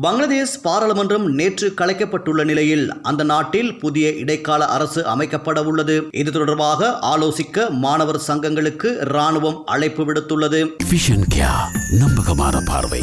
பங்களாதேஷ் பாராளுமன்றம் நேற்று கலைக்கப்பட்டுள்ள நிலையில் அந்த நாட்டில் புதிய இடைக்கால அரசு அமைக்கப்பட உள்ளது. இது தொடர்பாக ஆலோசிக்க மாணவர் சங்கங்களுக்கு ராணுவம் அழைப்பு விடுத்துள்ளது. நம்பகமான பார்வை.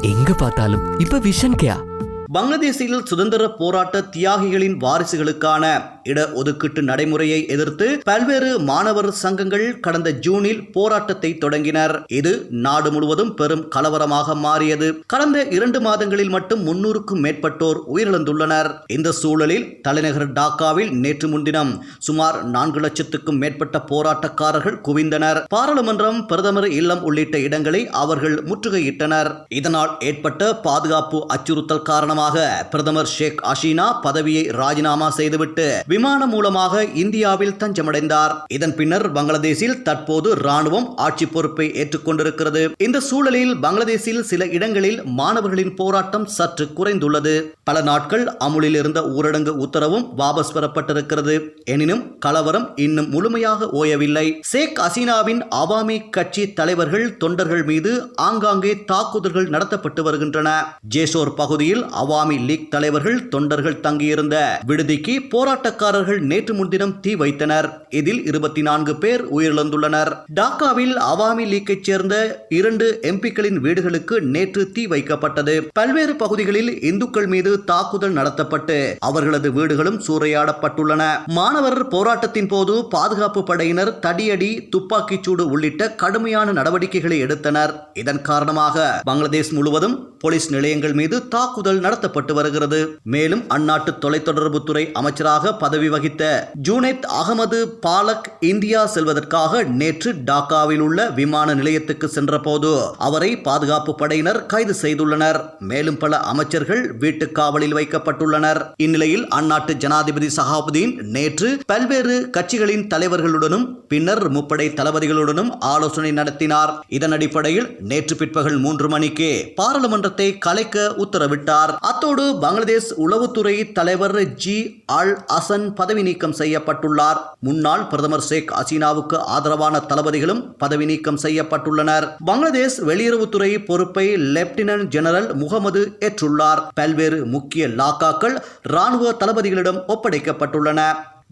எங்க பார்த்தாலும் இப்ப விஷன் கேயா பங்களாதேஷில் சுதந்திர போராட்ட தியாகிகளின் வாரிசுகளுக்கான இட ஒதுக்கீட்டு நடைமுறையை எதிர்த்து பல்வேறு மாணவர் சங்கங்கள் கடந்த ஜூனில் போராட்டத்தை தொடங்கினர். இது நாடு முழுவதும் பெரும் கலவரமாக மாறியது. கடந்த இரண்டு மாதங்களில் மட்டும் முன்னூறுக்கும் மேற்பட்டோர் உயிரிழந்துள்ளனர். இந்த சூழலில் தலைநகர் டாக்காவில் நேற்று முன்தினம் சுமார் நான்கு லட்சத்துக்கும் மேற்பட்ட போராட்டக்காரர்கள் குவிந்தனர். பாராளுமன்றம் பிரதமர் இல்லம் உள்ளிட்ட இடங்களை அவர்கள் முற்றுகையிட்டனர். இதனால் ஏற்பட்ட பாதுகாப்பு அச்சுறுத்தல் காரணமாக பிரதமர் ஷேக் ஹசீனா பதவியை ராஜினாமா செய்துவிட்டு விமானம் மூலமாக இந்தியாவில் தஞ்சமடைந்தார். இதன் பின்னர் பங்களாதேஷில் தற்போது ராணுவம் ஆட்சி பொறுப்பை ஏற்றுக்கொண்டிருக்கிறது. இந்த சூழலில் பங்களாதேஷில் சில இடங்களில் மாணவர்களின் போராட்டம் சற்று குறைந்துள்ளது. பல நாட்கள் அமுலில் இருந்த ஊரடங்கு உத்தரவும் வாபஸ் பெறப்பட்டிருக்கிறது. எனினும் கலவரம் இன்னும் முழுமையாக ஓயவில்லை. ஷேக் ஹசீனாவின் அவாமி கட்சி தலைவர்கள் தொண்டர்கள் மீது ஆங்காங்கே தாக்குதல்கள் நடத்தப்பட்டு வருகின்றன. ஜேசோர் பகுதியில் அவாமி லீக் தலைவர்கள் தொண்டர்கள் தங்கியிருந்த விடுதிக்கு போராட்ட போராட்டக்காரர்கள் நேற்று முன்தினம் தீ வைத்தனர். இதில் இருபத்தி நான்கு பேர் உயிரிழந்துள்ளனர். டாக்காவில் அவாமி லீக்கைச் சேர்ந்த இரண்டு எம்பிக்களின் வீடுகளுக்கு நேற்று தீ வைக்கப்பட்டது. பல்வேறு பகுதிகளில் இந்துக்கள் மீது தாக்குதல் நடத்தப்பட்டு அவர்களது வீடுகளும் சூறையாடப்பட்டுள்ளன. மாணவர் போராட்டத்தின் போது பாதுகாப்பு படையினர் தடியடி துப்பாக்கிச் சூடு உள்ளிட்ட கடுமையான நடவடிக்கைகளை எடுத்தனர். இதன் காரணமாக பங்களாதேஷ் முழுவதும் போலீஸ் நிலையங்கள் மீது தாக்குதல் நடத்தப்பட்டு வருகிறது. மேலும் அந்நாட்டு தொலைத்தொடர்புத்துறை அமைச்சராக பதவி வகித்த ஜூனைத் அகமது பாலக் இந்தியா செல்வதற்காக நேற்று டாக்காவில் உள்ள விமான நிலையத்துக்கு சென்றபோது அவரை பாதுகாப்பு படையினர் கைது செய்துள்ளனர். மேலும் பல அமைச்சர்கள் வீட்டு காவலில் வைக்கப்பட்டுள்ளனர். இந்நிலையில் அந்நாட்டு ஜனாதிபதி சஹாபுதீன் நேற்று பல்வேறு கட்சிகளின் தலைவர்களுடனும் பின்னர் முப்படை தளபதிகளுடனும் ஆலோசனை நடத்தினார். இதன் அடிப்படையில் நேற்று பிற்பகல் மூன்று மணிக்கு பாராளுமன்றத்தை கலைக்க உத்தரவிட்டார். அத்தோடு பங்களாதேஷ் உளவுத்துறை தலைவர் ஜி அல் அசன் பதவி நீக்கம் செய்யப்பட்டுள்ளார். முன்னாள் பிரதமர் ஷேக் ஹசீனாவுக்கு ஆதரவான தளபதிகளும் பதவி நீக்கம் செய்யப்பட்டுள்ளனர். பங்களாதேஷ் வெளியுறவுத்துறை பொறுப்பை லெப்டினன்ட் ஜெனரல் முகமது ஏற்றுள்ளார். பல்வேறு முக்கிய லாக்காக்கள் ராணுவ தளபதிகளிடம் ஒப்படைக்கப்பட்டுள்ளன.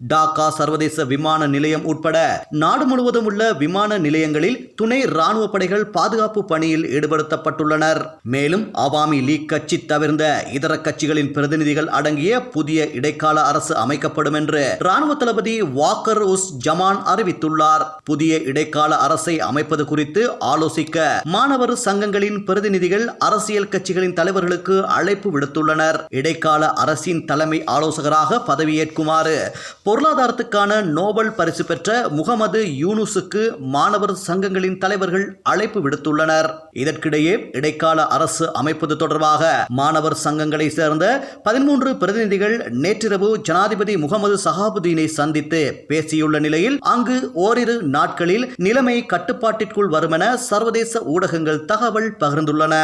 டாக்கா சர்வதேச விமான நிலையம் உட்பட நாடு முழுவதும் உள்ள விமான நிலையங்களில் துணை ராணுவ படைகள் பாதுகாப்பு பணியில் ஈடுபடுத்தப்பட்டுள்ளனர். மேலும் அவாமி லீக் கட்சி தவிர்ந்த இதர கட்சிகளின் பிரதிநிதிகள் அடங்கிய புதிய இடைக்கால அரசு அமைக்கப்படும் என்று ராணுவ தளபதி வாக்கர் உஸ் ஜமான் அறிவித்துள்ளார். புதிய இடைக்கால அரசை அமைப்பது குறித்து ஆலோசிக்க மாணவர் சங்கங்களின் பிரதிநிதிகள் அரசியல் கட்சிகளின் தலைவர்களுக்கு அழைப்பு விடுத்துள்ளனர். இடைக்கால அரசின் தலைமை ஆலோசகராக பதவியேற்குமாறு பொருளாதாரத்துக்கான நோபல் பரிசு பெற்ற முகமது யூனுஸுக்கு மாணவர் சங்கங்களின் தலைவர்கள் அழைப்பு விடுத்துள்ளனர். இதற்கிடையே இடைக்கால அரசு அமைப்பது தொடர்பாக மாணவர் சங்கங்களை சேர்ந்த பதிமூன்று பிரதிநிதிகள் நேற்றிரவு ஜனாதிபதி முகமது சஹாபுதீனை சந்தித்து பேசியுள்ள நிலையில் அங்கு ஓரிரு நாட்களில் நிலைமை கட்டுப்பாட்டிற்குள் வருமென சர்வதேச ஊடகங்கள் தகவல் பகிர்ந்துள்ளன.